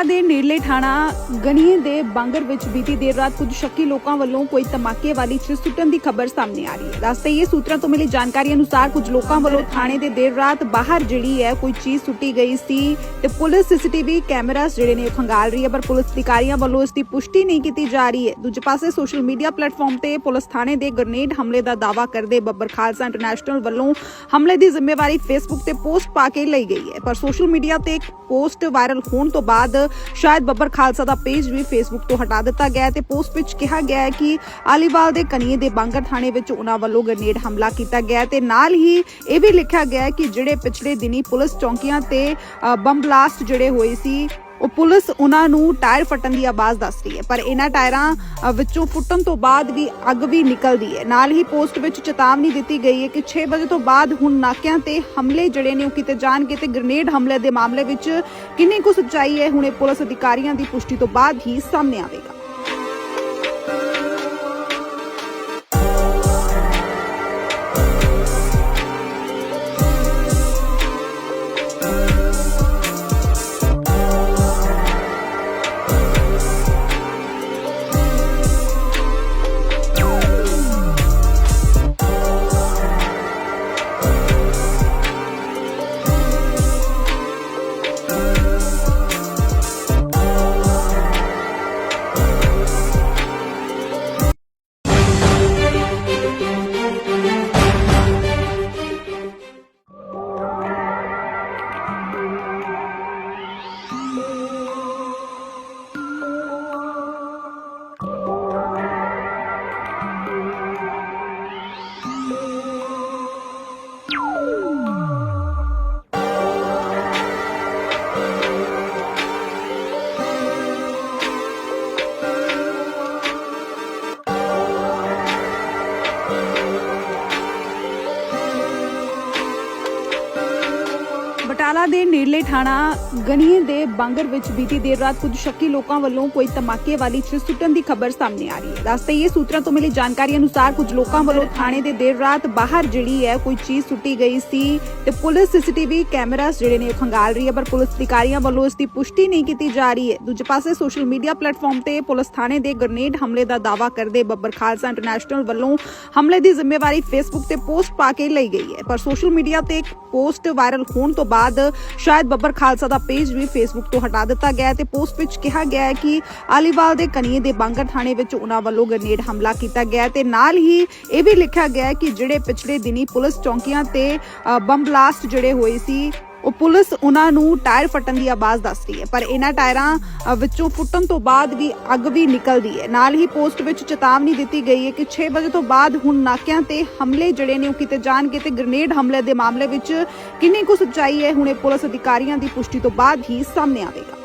ਬਟਾਲਾ ਦੇ ਨੇੜਲੇ ਥਾਣਾ ਗਣੀਏ ਦੇ ਬਾਂਗਰ ਵਿੱਚ ਬੀਤੀ ਦੇਰ ਰਾਤ ਕੁਝ ਸ਼ੱਕੀ ਲੋਕਾਂ ਵੱਲੋਂ ਕੋਈ ਧਮਾਕੇ ਵਾਲੀ ਚੀਜ਼ ਸੁੱਟਣ ਦੀ ਖਬਰ ਸਾਹਮਣੇ ਆ ਰਹੀ ਹੈ। ਦੱਸਦੇ ਇਹ ਸੂਤਰਾਂ ਤੋਂ ਮਿਲੀ ਜਾਣਕਾਰੀ ਅਨੁਸਾਰ ਕੁਝ ਲੋਕਾਂ ਵੱਲੋਂ ਥਾਣੇ ਦੇ ਦੇਰ ਰਾਤ ਬਾਹਰ ਜਿਹੜੀ ਹੈ ਕੋਈ ਚੀਜ਼ ਸੁੱਟੀ ਗਈ ਸੀ ਤੇ ਪੁਲਿਸ ਸੀਸੀਟੀਵੀ ਕੈਮਰਾਸ ਜਿਹੜੇ ਨੇ ਉਹ ਖੰਗਾਲ ਰਹੀ ਹੈ, ਪਰ ਪੁਲਿਸ ਅਧਿਕਾਰੀਆਂ ਵੱਲੋਂ ਇਸ ਦੀ ਪੁਸ਼ਟੀ ਨਹੀਂ ਕੀਤੀ ਜਾ ਰਹੀ ਹੈ। ਦੂਜੇ ਪਾਸੇ ਸੋਸ਼ਲ ਮੀਡੀਆ ਪਲੇਟਫਾਰਮ ਤੇ ਪੁਲਿਸ ਥਾਣੇ ਦੇ ਗ੍ਰਨੇਡ ਹਮਲੇ ਦਾ ਦਾਅਵਾ ਕਰਦੇ ਬੱਬਰ ਖਾਲਸਾ ਇੰਟਰਨੈਸ਼ਨਲ ਵੱਲੋਂ ਹਮਲੇ ਦੀ ਜ਼ਿੰਮੇਵਾਰੀ ਫੇਸਬੁੱਕ ਤੇ ਪੋਸਟ ਪਾ ਕੇ ਲਈ ਗਈ ਹੈ। ਪਰ ਸੋਸ਼ਲ ਮੀਡੀਆ ਤੇ ਇੱਕ ਪੋਸਟ ਵਾਇਰਲ ਹੋਣ ਤੋਂ ਬਾਅਦ ਸ਼ਾਇਦ ਬੱਬਰ ਖਾਲਸਾ ਦਾ ਪੇਜ ਵੀ ਫੇਸਬੁੱਕ ਤੋਂ ਹਟਾ ਦਿੱਤਾ ਗਿਆ ਹੈ ਤੇ ਪੋਸਟ ਵਿੱਚ ਕਿਹਾ ਗਿਆ ਹੈ ਕਿ ਆਲੀਵਾਲ ਦੇ ਕਨੀਏ ਦੇ ਬਾਂਗਰ ਥਾਣੇ ਵਿੱਚ ਉਹਨਾਂ ਵੱਲੋਂ ਗ੍ਰਨੇਡ ਹਮਲਾ ਕੀਤਾ ਗਿਆ ਤੇ ਨਾਲ ਹੀ ਇਹ ਵੀ ਲਿਖਿਆ ਗਿਆ ਹੈ ਕਿ ਜਿਹੜੇ ਪਿਛਲੇ ਦਿਨੀ ਪੁਲਿਸ ਚੌਂਕੀਆਂ ਤੇ ਬੰਬ ਬਲਾਸਟ ਜਿਹੜੇ ਹੋਏ ਸੀ ਉਹ ਪੁਲਿਸ ਉਹਨਾਂ ਨੂੰ ਟਾਇਰ ਫਟਣ ਦੀ ਆਵਾਜ਼ ਦੱਸ ਰਹੀ ਹੈ ਪਰ ਇਹਨਾਂ ਟਾਇਰਾਂ ਅ, ਵਿੱਚੋਂ ਫੁੱਟਣ ਤੋਂ ਬਾਅਦ ਵੀ ਅੱਗ ਵੀ ਨਿਕਲਦੀ ਹੈ। ਨਾਲ ਹੀ ਪੋਸਟ ਵਿੱਚ ਚੇਤਾਵਨੀ ਦਿੱਤੀ ਗਈ ਹੈ ਕਿ 6 ਵਜੇ ਤੋਂ ਬਾਅਦ ਹੁਣ ਨਾਕਿਆਂ ਤੇ ਹਮਲੇ ਜਿਹੜੇ ਨੇ ਉਹ ਕੀਤੇ ਜਾਣਗੇ ਤੇ ਗ੍ਰਨੇਡ ਹਮਲੇ ਦੇ ਮਾਮਲੇ ਵਿੱਚ ਕਿੰਨੀ ਕੁ ਸੱਚਾਈ ਹੈ ਹੁਣ ਇਹ ਪੁਲਿਸ ਅਧਿਕਾਰੀਆਂ ਦੀ ਪੁਸ਼ਟੀ ਤੋਂ ਬਾਅਦ ਹੀ ਸਾਹਮਣੇ ਆਵੇਗਾ। ਬਟਾਲਾ ਦੇ ਨੇੜਲੇ ਥਾਣਾ ਗਣੀਏ ਦੇ ਬਾਂਗਰ ਵਿੱਚ ਬੀਤੀ ਦੇਰ ਰਾਤ ਕੁਝ ਸ਼ੱਕੀ ਲੋਕਾਂ ਵੱਲੋਂ ਕੋਈ ਧਮਾਕੇ ਵਾਲੀ ਚੀਜ਼ ਸੁੱਟਣ ਦੀ ਖਬਰ ਸਾਹਮਣੇ ਆ ਰਹੀ ਹੈ। ਦੱਸਦੇ ਇਹ ਸੂਤਰਾਂ ਤੋਂ ਮਿਲੀ ਜਾਣਕਾਰੀ ਅਨੁਸਾਰ ਕੁਝ ਲੋਕਾਂ ਵੱਲੋਂ ਥਾਣੇ ਦੇ ਦੇਰ ਰਾਤ ਬਾਹਰ ਜਿਹੜੀ ਹੈ ਕੋਈ ਚੀਜ਼ ਸੁੱਟੀ ਗਈ ਸੀ ਤੇ ਪੁਲਿਸ ਸੀਸੀਟੀਵੀ ਕੈਮਰਾਸ ਜਿਹੜੇ ਨੇ ਖੰਗਾਲ ਰਹੀ ਹੈ, ਪਰ ਪੁਲਿਸ ਅਧਿਕਾਰੀਆਂ ਵੱਲੋਂ ਇਸ ਦੀ ਪੁਸ਼ਟੀ ਨਹੀਂ ਕੀਤੀ ਜਾ ਰਹੀ ਹੈ। ਦੂਜੇ ਪਾਸੇ ਸੋਸ਼ਲ ਮੀਡੀਆ ਪਲੇਟਫਾਰਮ ਤੇ ਪੁਲਿਸ ਥਾਣੇ ਦੇ ਗ੍ਰਨੇਡ ਹਮਲੇ ਦਾ ਦਾਅਵਾ ਕਰਦੇ ਬੱਬਰ ਖਾਲਸਾ ਇੰਟਰਨੈਸ਼ਨਲ ਵੱਲੋਂ ਹਮਲੇ ਦੀ ਜ਼ਿੰਮੇਵਾਰੀ ਫੇਸਬੁੱਕ ਤੇ ਪੋਸਟ ਪਾ ਕੇ ਲਈ ਗਈ ਹੈ। ਪਰ ਸੋਸ਼ਲ ਮੀਡੀਆ ਤੇ ਇੱਕ ਪੋਸਟ ਵਾਇਰਲ ਹੋਣ ਤੋਂ ਬਾਅਦ ਸ਼ਾਇਦ ਬੱਬਰ ਖਾਲਸਾ ਦਾ ਪੇਜ ਵੀ ਫੇਸਬੁੱਕ ਤੋਂ ਹਟਾ ਦਿੱਤਾ ਗਿਆ ਤੇ ਪੋਸਟ ਵਿੱਚ ਕਿਹਾ ਗਿਆ ਹੈ ਕਿ ਆਲੀਵਾਲ ਦੇ ਕਨੀਏ ਦੇ ਬਾਂਗਰ ਥਾਣੇ ਵਿੱਚ ਉਹਨਾਂ ਵੱਲੋਂ ਗ੍ਰਨੇਡ ਹਮਲਾ ਕੀਤਾ ਗਿਆ ਤੇ ਨਾਲ ਹੀ ਇਹ ਵੀ ਲਿਖਿਆ ਗਿਆ ਕਿ ਜਿਹੜੇ ਪਿਛਲੇ ਦਿਨੀ ਪੁਲਿਸ ਚੌਂਕੀਆਂ ਤੇ ਅ, ਬੰਬ ਬਲਾਸਟ ਜਿਹੜੇ ਹੋਏ ਸੀ ਉਹ ਪੁਲਿਸ ਉਹਨਾਂ ਨੂੰ ਟਾਇਰ ਫਟਣ ਦੀ ਆਵਾਜ਼ ਦੱਸ ਰਹੀ ਹੈ ਪਰ ਇਹਨਾਂ ਟਾਇਰਾਂ ਅ, ਵਿੱਚੋਂ ਫੁੱਟਣ ਤੋਂ ਬਾਅਦ ਵੀ ਅੱਗ ਵੀ ਨਿਕਲਦੀ ਹੈ। ਨਾਲ ਹੀ ਪੋਸਟ ਵਿੱਚ ਚੇਤਾਵਨੀ ਦਿੱਤੀ ਗਈ ਹੈ ਕਿ 6 ਵਜੇ ਤੋਂ ਬਾਅਦ ਹੁਣ ਨਾਕਿਆਂ ਤੇ ਹਮਲੇ ਜਿਹੜੇ ਨੇ ਉਹ ਕੀਤੇ ਜਾਣਗੇ ਤੇ ਗ੍ਰਨੇਡ ਹਮਲੇ ਦੇ ਮਾਮਲੇ ਵਿੱਚ ਕਿੰਨੀ ਕੁ ਸੱਚਾਈ ਹੈ ਹੁਣ ਇਹ ਪੁਲਿਸ ਅਧਿਕਾਰੀਆਂ ਦੀ ਪੁਸ਼ਟੀ ਤੋਂ ਬਾਅਦ ਹੀ ਸਾਹਮਣੇ ਆਵੇਗਾ।